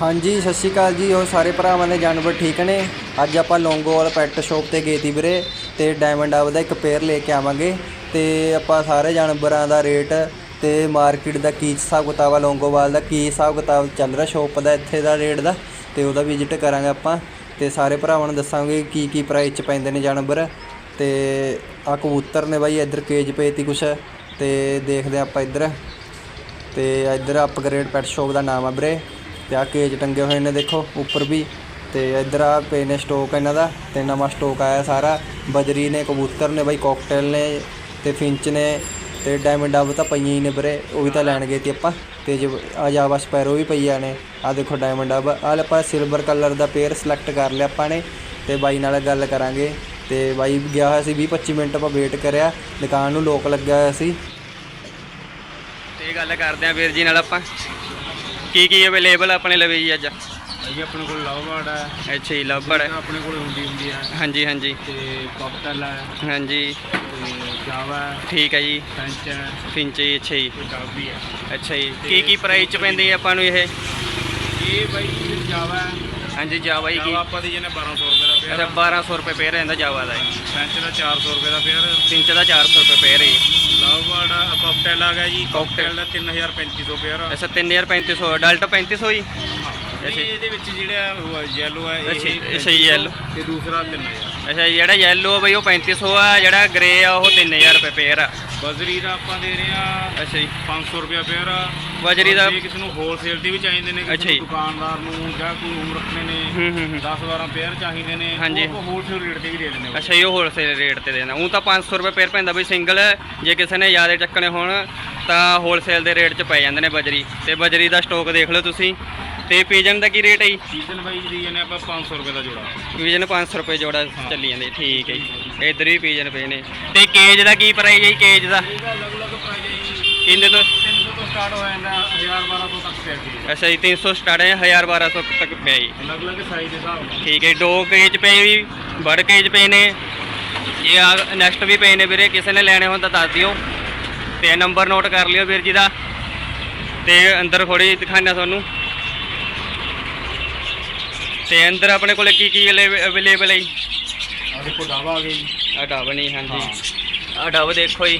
ਹਾਂਜੀ, ਸਤਿ ਸ਼੍ਰੀ ਅਕਾਲ ਜੀ। ਉਹ ਸਾਰੇ ਭਰਾਵਾਂ ਦੇ ਜਾਨਵਰ ਠੀਕ ਨੇ? ਅੱਜ ਆਪਾਂ ਲੌਂਗੋਵਾਲ ਪੈਟ ਸ਼ੋਪ ਤੇ ਗਏ ਤੀ ਵੀਰੇ ਤੇ ਡਾਇਮੰਡ ਆਵ ਦਾ ਇੱਕ ਪੇਅਰ ਲੈ ਕੇ ਆਵਾਂਗੇ। ਤੇ ਆਪਾਂ ਸਾਰੇ ਜਾਨਵਰਾਂ ਦਾ ਰੇਟ ਤੇ ਮਾਰਕੀਟ ਦਾ ਕੀ ਹਿਸਾਬ ਕਿਤਾਬ ਆ ਲੌਂਗੋਵਾਲ ਦਾ ਕੀ ਹਿਸਾਬ ਕਿਤਾਬ ਚੱਲ ਰਿਹਾ ਸ਼ੋਪ ਦਾ, ਇੱਥੇ ਦਾ ਰੇਟ ਦਾ ਤੇ ਉਹਦਾ ਵਿਜ਼ਿਟ ਕਰਾਂਗੇ ਆਪਾਂ। ਤੇ ਸਾਰੇ ਭਰਾਵਾਂ ਨੂੰ ਦੱਸਾਂਗੇ ਕੀ ਕੀ ਪ੍ਰਾਈਸ ਚ ਪੈਂਦੇ ਨੇ ਜਾਨਵਰ। ਤੇ ਆ ਕਬੂਤਰ ਨੇ ਬਾਈ ਇੱਧਰ ਕੇਜ ਪਏ ਤੀ ਕੁਛ ਤੇ ਦੇਖਦੇ ਹਾਂ ਆਪਾਂ ਇੱਧਰ। ਤੇ ਇੱਧਰ ਅਪਗ੍ਰੇਡ ਪੈਟ ਸ਼ੋਪ ਦਾ ਨਾਮ ਆ ਵੀਰੇ। ਤੇ ਆ ਕੇਜ ਟੰਗੇ ਹੋਏ ਨੇ ਦੇਖੋ, ਉੱਪਰ ਵੀ। ਤੇ ਇੱਧਰ ਆ ਪਏ ਨੇ ਸਟੋਕ ਇਹਨਾਂ ਦਾ, ਤੇ ਨਵਾਂ ਸਟੋਕ ਆਇਆ ਸਾਰਾ। ਬਜਰੀ ਨੇ, ਕਬੂਤਰ ਨੇ ਬਾਈ ਕਾਕਟੇਲ ਨੇ ਤੇ ਫਿੰਚ ਨੇ ਤੇ ਡਾਇਮੰਡ ਆਬ ਤਾਂ ਪਈਆਂ ਹੀ ਨੇ ਵੀਰੇ, ਉਹ ਵੀ ਤਾਂ ਲੈਣ ਗਏ ਤੀ ਆਪਾਂ। ਤੇ ਜੋ ਆ ਜਾਵਾ ਸਪੈਰੋ ਵੀ ਪਈਆਂ ਨੇ ਆ ਦੇਖੋ ਡਾਇਮੰਡ ਡੱਬ ਆ ਲੈ ਆਪਾਂ ਸਿਲਵਰ ਕਲਰ ਦਾ ਪੇਅਰ ਸਿਲੈਕਟ ਕਰ ਲਿਆ ਆਪਾਂ ਨੇ, ਤੇ ਬਾਈ ਨਾਲ ਗੱਲ ਕਰਾਂਗੇ। ਤੇ ਬਾਈ ਗਿਆ ਹੋਇਆ ਸੀ 20 25 ਮਿੰਟ ਆਪਾਂ ਵੇਟ ਕਰਿਆ, ਦੁਕਾਨ ਨੂੰ ਲੋਕ ਲੱਗਿਆ ਹੋਇਆ ਸੀ। ਤੇ ਗੱਲ ਕਰਦੇ ਆਂ ਵੀਰ ਜੀ ਨਾਲ ਆਪਾਂ। ਕੀ ਕੀ ਅਵੇਲੇਬਲ ਆਪਣੇ ਲਵੇ ਜੀ ਅੱਜ? ਜੀ ਆਪਣੇ ਕੋਲ ਲਵ ਹੈ ਅੱਛਾ ਜੀ ਲੱਭੜ ਆਪਣੇ ਕੋਲ ਹੁੰਦੀ ਹੁੰਦੀ ਹੈ ਹਾਂਜੀ ਹਾਂਜੀ। ਤੇ ਕਾਕਟਲ ਹੈ ਹਾਂਜੀ। ਤੇ ਜਾਵਾ ਹੈ ਠੀਕ ਹੈ ਜੀ। ਫ੍ਰੈਂਚ ਹੈ ਫਿੰਚ ਜੀ ਅੱਛਾ ਜੀ। ਵੀ ਹੈ ਅੱਛਾ ਜੀ। ਕੀ ਕੀ ਪ੍ਰਾਈਸ ਚ ਪੈਂਦੇ ਆ ਆਪਾਂ ਨੂੰ ਇਹ? ਇਹ ਬਾਈ ਜਾਵਾ ਹੈ ਹਾਂਜੀ ਜਾਵਾ ਜੀ ਕੀ? ਆਪਾਂ ਦੀ ਜਿਹਨੇ 1200 ਰੁਪਏ ਦਾ ਅੱਛਾ ਪੇਅਰ 1200 ਰੁਪਏ ਪੇਅਰ ਰਹਿੰਦਾ ਜਾਵਾ ਦਾ ਜੀ। ਦਾ 400 ਰੁਪਏ ਦਾ ਪੇਅਰ ਫਿੰਚ ਦਾ 400 ਰੁਪਏ ਪੇਅਰ ਹੈ ਕਾਕਟਲ ਆ ਗਿਆ ਜੀ। ਕਾਕਟਲ ਦਾ 3500 ਪੇਅਰ ਅੱਛਾ 3350 ਅਡਲਟ 3500 ਜੀ। ਅੱਛਾ। ਇਹਦੇ ਵਿੱਚ ਜਿਹੜਾ ਯੈਲੋ ਹੈ ਇਹ ਅੱਛਾ yellow। ਤੇ ਦੂਸਰਾ 3000 ਅੱਛਾ ਜਿਹੜਾ ਯੈਲੋ ਆ ਬਈ ਉਹ 3500 ਆ ਜਿਹੜਾ ਗ੍ਰੇ ਆ ਉਹ 3000 ਰੁਪਏ ਪੇਅਰ ਆ। ਬਜ਼ਰੀ ਦਾ ਆਪਾਂ ਦੇ ਰਹੇ ਆ ਅੱਛਾ ਜੀ। 500 ਰੁਪਏ ਪੇਅਰ ਆ ਬਜਰੀ ਦਾ ਜੇ ਕਿਸੇ ਨੂੰ ਹੋਲਸੇਲ ਦੀ ਵੀ ਚਾਹੀਦੇ ਨੇ ਅੱਛਾ ਜੀ। ਦੁਕਾਨਦਾਰ ਨੂੰ ਜਾਂ ਕੋਈ ਰੂਮ ਰੱਖਣੇ ਨੇ ਹੂੰ ਹੂੰ ਹੂੰ। 10 12 ਪੇਅਰ ਚਾਹੀਦੇ ਨੇ ਹਾਂਜੀ। ਉਹ ਹੋਲਸੇਲ ਰੇਟ ਤੇ ਵੀ ਦੇ ਦਿੰਦੇ ਅੱਛਾ ਜੀ ਉਹ ਹੋਲਸੇਲ ਰੇਟ ਤੇ ਦੇਣਾ ਉਹ ਤਾਂ 500 ਰੁਪਏ ਪੇਰ ਪੈਂਦਾ ਬਈ ਸਿੰਗਲ ਜੇ ਕਿਸੇ ਨੇ ਜ਼ਿਆਦਾ ਚੱਕਣੇ ਹੋਣ ਤਾਂ ਹੋਲਸੇਲ ਦੇ ਰੇਟ 'ਚ ਪੈ ਜਾਂਦੇ ਨੇ ਬਜਰੀ। ਤੇ ਬਜਰੀ ਦਾ ਸਟਾਕ ਦੇਖ ਲਓ ਤੁਸੀਂ। ਤੇ ਪੀਜਨ ਦਾ ਕੀ ਰੇਟ ਹੈ ਜੀ? ਸੀਜ਼ਨ ਵਾਈਜ਼ ਦੀ ਨੇ ਆਪਾਂ 500 ਰੁਪਏ ਦਾ ਜੋੜਾ। ਪੀਜਨ 500 ਰੁਪਏ ਜੋੜਾ ਚੱਲੀ ਜਾਂਦੇ ਠੀਕ ਹੈ ਜੀ। ਇੱਧਰ ਵੀ ਪੀਜਨ ਪਏ ਨੇ। ਤੇ ਕੇਜ ਦਾ ਕੀ ਪ੍ਰਾਈਸ ਹੈ ਜੀ ਕੇਜ ਦਾ? ਇਹਦਾ ਅਲੱਗ-ਅਲੱਗ ਪ੍ਰਾਈਸ ਹੈ ਜੀ। ਕਿੰਨੇ ਤੋਂ? 300 ਤੋਂ ਸਟਾਰਟ ਹੋ ਜਾਂਦਾ 1000 1200 ਤੱਕ ਪਿਆ ਜੀ ਅੱਛਾ ਜੀ 300 ਸਟਾਰਟ ਹੈ 1000 1200 ਤੱਕ ਪਿਆ ਜੀ। ਅਲੱਗ-ਅਲੱਗ ਸਾਈਜ਼ ਦੇ ਹਿਸਾਬ ਨਾਲ। ਠੀਕ ਹੈ ਦੋ ਕੇਜ ਪਏ ਵੀ ਬੜ ਕੇਜ ਪਏ ਨੇ। ਇਹ ਆ ਨੈਕਸਟ ਵੀ ਪਏ ਨੇ ਵੀਰੇ ਕਿਸੇ ਨੇ ਲੈਣੇ ਹੋਣ ਤਾਂ ਦੱਸ ਦਿਓ। ਤੇ ਨੰਬਰ ਨੋਟ ਕਰ ਲਿਓ ਵੀਰ ਜੀ ਦਾ। ਤੇ ਅੰਦਰ ਥੋੜੀ ਦਿਖਾਣਾ ਤੁਹਾਨੂੰ। ਤੇ ਅੰਦਰ ਆਪਣੇ ਕੋਲੇ ਕੀ ਕੀ ਅਵੇਲੇਬਲ ਹੈ ਜੀ? ਆ ਦੇਖੋ ਡਾਵਾ ਆ ਜੀ। ਆ ਨਹੀਂ ਹਾਂਜੀ। ਆ ਡੱਬ ਦੇਖੋ ਜੀ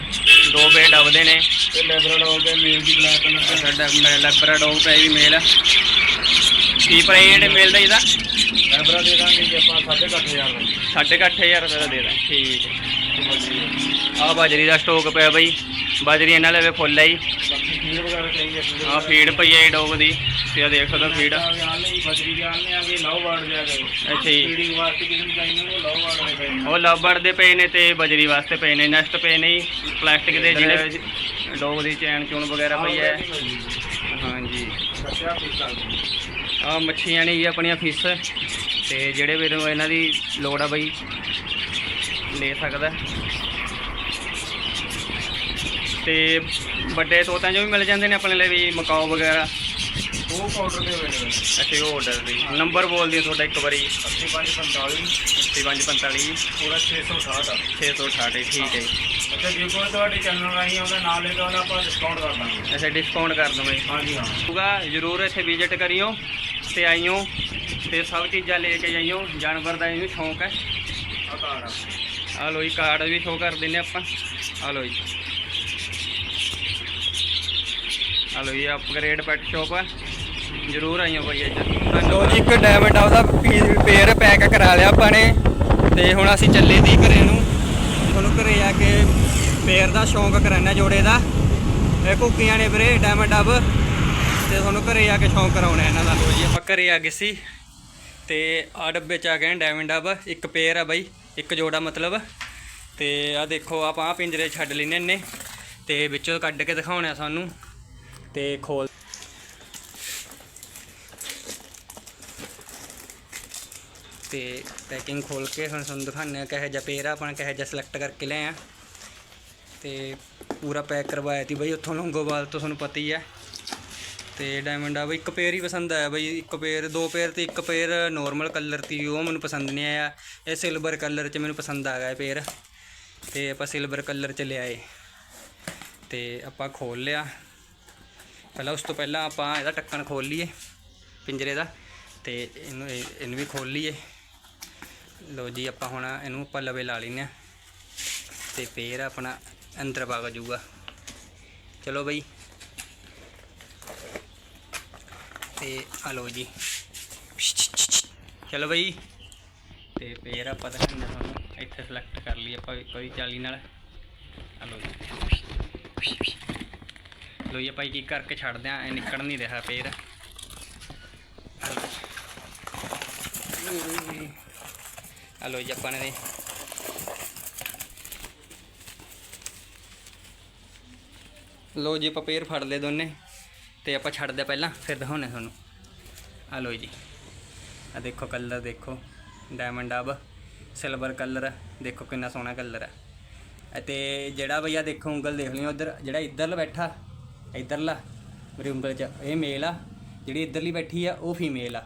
ਦੋ ਪੇ ਡੱਬ ਦੇ ਨੇ। ਤੇ ਲੈਬਰਡ ਹੋ ਗਏ ਮੇਲ ਦੀ ਬਲੈਕ ਕਲਰ ਦਾ ਸਾਡਾ ਲੈਬਰਾਡੋਰ ਪੈ ਵੀ ਮੇਲ ਕੀ ਪ੍ਰਾਈਸ ਮੇਲ ਦਾ ਇਹਦਾ? ਲੈਬਰਾ ਦੇ ਦਾਂਗੇ ਜੀ ਆਪਾਂ 8500 ਦਾ ਜੀ। 8500 ਰੁਪਏ ਦਾ ਦੇ ਦਾਂ ਠੀਕ ਹੈ। ਆ ਬਾਜਰੀ ਦਾ ਸਟਾਕ ਪਿਆ ਬਈ। ਬਾਜਰੀ ਇਹਨਾਂ ਲਵੇ ਫੁੱਲ ਹੈ ਜੀ। ਬਾਕੀ ਫੀਡ ਵਗੈਰਾ ਚਾਹੀਦੀ ਹੈ ਆ ਫੀਡ ਪਈ ਹੈ ਡੋਗ ਦੀ। ਤੇ ਆ ਦੇਖ ਸਕਦੇ ਹੋ ਫੀਡ ਆ। ਲਈ ਗਏ ਲਵ ਵਾਰਡ ਦੇ ਆ ਗਏ ਅੱਛਾ ਜੀ। ਫੀਡਿੰਗ ਵਾਸਤੇ ਕਿਸੇ ਨੂੰ ਚਾਹੀਦੇ ਨੇ ਲਵ ਵਾਰਡ ਦੇ ਪਏ ਨੇ। ਉਹ ਲਵਬੜ ਦੇ ਪਏ ਨੇ ਤੇ ਬਜਰੀ ਵਾਸਤੇ ਪਏ ਨੇ ਨੈਕਸਟ ਪਏ ਨੇ ਜੀ ਪਲਾਸਟਿਕ ਦੇ ਜਿਹੜੇ ਡੋਗ ਦੀ ਚੈਨ ਚੂਨ ਵਗੈਰਾ ਪਈ ਹੈ। ਹਾਂਜੀ। ਬੱਚਾ ਆ ਮੱਛੀਆਂ ਨੇ ਜੀ ਆਪਣੀਆਂ ਫਿਸ। ਤੇ ਜਿਹੜੇ ਵੀਰ ਨੂੰ ਇਹਨਾਂ ਦੀ ਲੋੜ ਆ ਬਈ ਲੈ ਸਕਦਾ। ਤੇ ਵੱਡੇ ਤੋਤਿਆਂ ਜੋ ਵੀ ਮਿਲ ਜਾਂਦੇ ਨੇ ਆਪਣੇ ਲਈ ਵੀ ਮਕਾਓ ਵਗੈਰਾ। ਉਹ ਪਾਊਡਰ ਦੇ ਹੋਏ ਨੇ ਅੱਛਾ ਉਹ ਆਰਡਰ ਦੀ। ਨੰਬਰ ਬੋਲ ਦਿਓ ਤੁਹਾਡਾ ਇੱਕ ਵਾਰੀ। 8545 8545 ਪੂਰਾ 660 ਆ। 668 ਠੀਕ ਹੈ ਜੀ। ਅੱਛਾ ਜੇ ਕੋਈ ਤੁਹਾਡੇ ਚੈਨਲ ਰਾਹੀਂ ਆਉਂਦਾ ਨਾਮ ਲੈ ਆਪਾਂ ਡਿਸਕਾਊਂਟ ਕਰ ਦਾਂਗੇ। ਅੱਛਾ ਡਿਸਕਾਊਂਟ ਕਰ ਦਵਾਂ ਜੀ। ਹਾਂਜੀ ਹਾਂ। ਹੋਊਗਾ ਜਰੂਰ ਇੱਥੇ ਵਿਜ਼ਿਟ ਕਰਿਓ ਤੇ ਆਈਓ ਤੇ ਸਭ ਚੀਜ਼ਾਂ ਲੈ ਕੇ ਜਾਈਓ ਜਾਨਵਰ ਦਾ ਇਹਨੂੰ ਸ਼ੌਂਕ ਹੈ। ਆ। ਲੋ ਜੀ ਕਾਰਡ ਵੀ ਸ਼ੋ ਕਰ ਦਿੰਨੇ ਆਪਾਂ। ਆ ਲੋ ਜੀ। ਆ ਲੋ ਜੀ ਅਪਗ੍ਰੇਡ ਪੈਟ ਸ਼ੋਪ ਹੈ ਜਰੂਰ ਆਈਓ ਭਾਈ ਇੱਧਰ ਲੋ ਜੀ ਇੱਕ ਡਾਇਮੰਡ ਆ ਉਹਦਾ ਪੇਅਰ ਪੈਕ ਕਰਾ ਲਿਆ ਆਪਾਂ ਨੇ। ਤੇ ਹੁਣ ਅਸੀਂ ਚੱਲੇ ਦੀ ਘਰੇ ਨੂੰ। ਤੁਹਾਨੂੰ ਘਰੇ ਆ ਕੇ ਪੇਅਰ ਦਾ ਸ਼ੌਂਕ ਕਰਾਣਾ ਜੋੜੇ ਦਾ। ਇਹ ਕੁੱਕੀਆਂ ਨੇ ਵੀਰੇ ਡਾਇਮੰਡ ਅਬ ਤੇ ਤੁਹਾਨੂੰ ਘਰੇ ਆ ਕੇ ਸ਼ੌਂਕ ਕਰਾਉਣਾ ਇਹਨਾਂ ਦਾ। ਲੋ ਜੀ ਆਪਾਂ ਘਰੇ ਆ ਗਏ ਸੀ। ਤੇ ਆ ਡੱਬੇ ਚ ਆ ਗਏ ਡਾਇਮੰਡ ਅਬ ਇੱਕ ਪੇਅਰ ਆ ਬਾਈ ਇੱਕ ਜੋੜਾ ਮਤਲਬ। ਤੇ ਆ ਦੇਖੋ ਆਪਾਂ ਪਿੰਜਰੇ ਛੱਡ ਲੈਨੇ ਨੇ ਤੇ ਵਿੱਚੋਂ ਕੱਢ ਕੇ ਦਿਖਾਉਣਾ ਸਾਨੂੰ। ਤੇ ਖੋਲ ਤੇ ਪੈਕਿੰਗ ਖੋਲ ਕੇ ਹੁਣ ਤੁਹਾਨੂੰ ਦਿਖਾਉਂਦੇ ਆ ਕਿਹੋ ਜਿਹਾ ਪੇਅਰ ਆ, ਆਪਾਂ ਕਿਹੋ ਜਿਹਾ ਸਿਲੈਕਟ ਕਰਕੇ ਲੈ ਆ। ਤੇ ਪੂਰਾ ਪੈਕ ਕਰਵਾਇਆ ਤੀ ਬਈ ਉੱਥੋਂ ਲੌਂਗੋਵਾਲ ਤੋਂ, ਤੁਹਾਨੂੰ ਪਤਾ ਹੀ ਹੈ ਤੇ ਡਾਇਮੰਡ ਆ ਬਈ, ਇੱਕ ਪੇਅਰ ਹੀ ਪਸੰਦ ਆਇਆ ਬਈ, ਇੱਕ ਪੇਅਰ ਦੋ ਪੇਅਰ ਤੇ ਇੱਕ ਪੇਅਰ ਨੋਰਮਲ ਕਲਰ ਤੀ, ਉਹ ਮੈਨੂੰ ਪਸੰਦ ਨਹੀਂ ਆਇਆ। ਇਹ ਸਿਲਵਰ ਕਲਰ 'ਚ ਮੈਨੂੰ ਪਸੰਦ ਆ ਗਿਆ ਪੇਅਰ ਤੇ ਆਪਾਂ ਸਿਲਵਰ ਕਲਰ 'ਚ ਲਿਆਏ। ਤੇ ਆਪਾਂ ਖੋਲ ਲਿਆ। ਪਹਿਲਾਂ ਉਸ ਤੋਂ ਪਹਿਲਾਂ ਆਪਾਂ ਇਹਦਾ ਢੱਕਣ ਖੋਲ ਲਈਏ, ਪਿੰਜਰੇ ਦਾ। ਤੇ ਇਹਨੂੰ ਇਹਨੂੰ ਵੀ ਖੋਲ ਲਈਏ। ਲੋ ਜੀ, ਆਪਾਂ ਹੁਣ ਇਹਨੂੰ ਆਪਾਂ ਲਵੇ ਲਾ ਲੈਨੇ ਆ ਤੇ ਫੇਰ ਆਪਣਾ ਅੰਦਰ ਵਗ ਜਾਊਗਾ। ਚਲੋ ਬਈ। ਤੇ ਆ ਲੋ ਜੀ। ਚਲੋ ਬਈ। ਤੇ ਫੇਰ ਆਪਾਂ ਦਿਖਾਉਂਦੇ ਤੁਹਾਨੂੰ, ਇੱਥੇ ਸਿਲੈਕਟ ਕਰ ਲਈ ਆਪਾਂ ਕੋਈ 40 ਨਾਲ। ਆ ਲੋ ਜੀ। ਲੋ ਜੀ, ਆਪਾਂ ਕੀ ਕਰਕੇ ਛੱਡਦੇ ਆ ਇਹ ਨਿਕਲ ਨਹੀਂ ਰਿਹਾ ਫੇਰ। ਆ ਲੋ ਜੀ ਆਪਾਂ ਨੇ ਲੋ ਜੀ ਆਪਾਂ ਪੇਰ ਫੜ ਲਏ ਦੋਨੇ ਤੇ ਆਪਾਂ ਛੱਡਦੇ ਪਹਿਲਾਂ ਫਿਰ ਦਿਖਾਉਣੇ ਤੁਹਾਨੂੰ ਆ ਲੋ ਜੀ ਆ ਦੇਖੋ ਕਲਰ ਦੇਖੋ ਡਾਇਮੰਡ ਆਬ ਸਿਲਵਰ ਕਲਰ ਦੇਖੋ ਕਿੰਨਾ ਸੋਹਣਾ ਕਲਰ ਹੈ ਅਤੇ ਜਿਹੜਾ ਭਈਆ ਦੇਖੋ ਉਂਗਲ ਦੇਖ ਲਿਓ ਉਧਰ ਜਿਹੜਾ ਇੱਧਰਲਾ ਬੈਠਾ ਇੱਧਰਲਾ ਮੇਰੀ ਉਂਗਲ 'ਚ ਇਹ ਮੇਲ ਆ ਜਿਹੜੀ ਇੱਧਰਲੀ ਬੈਠੀ ਆ ਉਹ ਫੀਮੇਲ ਆ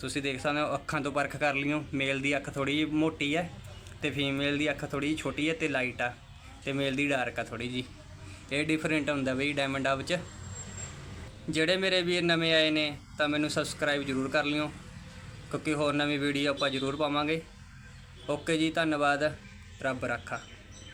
ਤੁਸੀਂ ਦੇਖ ਸਕਦੇ ਹੋ, ਅੱਖਾਂ ਤੋਂ ਪਰਖ ਕਰ ਲਿਓ। ਮੇਲ ਦੀ ਅੱਖ ਥੋੜੀ ਜਿਹੀ ਮੋਟੀ ਹੈ ਤੇ ਫੀਮੇਲ ਦੀ ਅੱਖ ਥੋੜੀ ਜਿਹੀ ਛੋਟੀ ਹੈ ਤੇ ਲਾਈਟ ਆ ਤੇ ਮੇਲ ਦੀ ਡਾਰਕ ਆ ਥੋੜੀ ਜੀ ਇਹ ਡਿਫਰੈਂਟ ਹੁੰਦਾ ਬਈ ਡਾਇਮੰਡ ਆ ਵਿੱਚ ਜਿਹੜੇ ਮੇਰੇ ਵੀਰ ਨਵੇਂ ਆਏ ਨੇ ਤਾਂ ਮੈਨੂੰ ਸਬਸਕ੍ਰਾਈਬ ਜ਼ਰੂਰ ਕਰ ਲਿਓ, ਕਿਉਂਕਿ ਹੋਰ ਨਵੀਂ ਵੀਡੀਓ ਆਪਾਂ ਜ਼ਰੂਰ ਪਾਵਾਂਗੇ। ਓਕੇ ਜੀ, ਧੰਨਵਾਦ। ਰੱਬ ਰਾਖਾ।